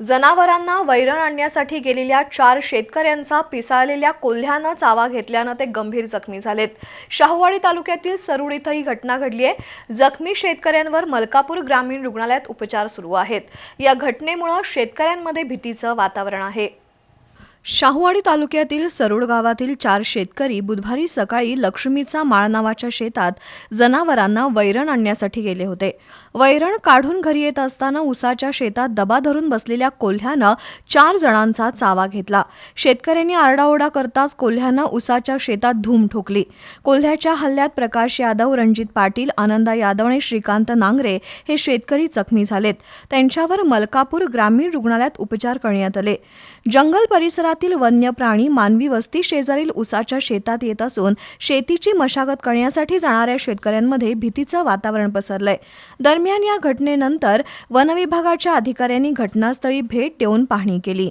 जनावरांना वैरण आणण्यासाठी गेलेल्या चार शेतकऱ्यांचा पिसाळलेल्या कोल्ह्यानं चावा घेतल्यानं ते गंभीर जखमी झालेत. शाहूवाडी तालुक्यातील सरुड इथं ही घटना घडली आहे. जखमी शेतकऱ्यांवर मलकापूर ग्रामीण रुग्णालयात उपचार सुरू आहेत. या घटनेमुळे शेतकऱ्यांमध्ये भीतीचं वातावरण आहे. शाहूवाडी तालुक्यातील सरोड गावातील चार शेतकरी बुधवारी सकाळी लक्ष्मीचा माळ नावाच्या शेतात जनावरांना वैरण आणण्यासाठी गेले होते. वैरण काढून घरी येत असताना उसाच्या शेतात दबा धरून बसलेल्या कोल्ह्यानं चार जणांचा चावा घेतला. शेतकऱ्यांनी आरडाओरडा करताच कोल्ह्यानं उसाच्या शेतात धूम ठोकली. कोल्ह्याच्या हल्ल्यात प्रकाश यादव रणजित पाटील आनंदा यादव आणि श्रीकांत नांगरे हे शेतकरी जखमी झालेत. त्यांच्यावर मलकापूर ग्रामीण रुग्णालयात उपचार करण्यात आले. जंगल परिसरातील वन्य प्राणी मानवी वस्ती शेजारील उसाच्या शेतात येत असून शेतीची मशागत करण्यासाठी जाणाऱ्या शेतकऱ्यांमध्ये भीतीचं वातावरण पसरलंय. दरम्यान या घटनेनंतर वनविभागाच्या अधिकाऱ्यांनी घटनास्थळी भेट देऊन पाहणी केली.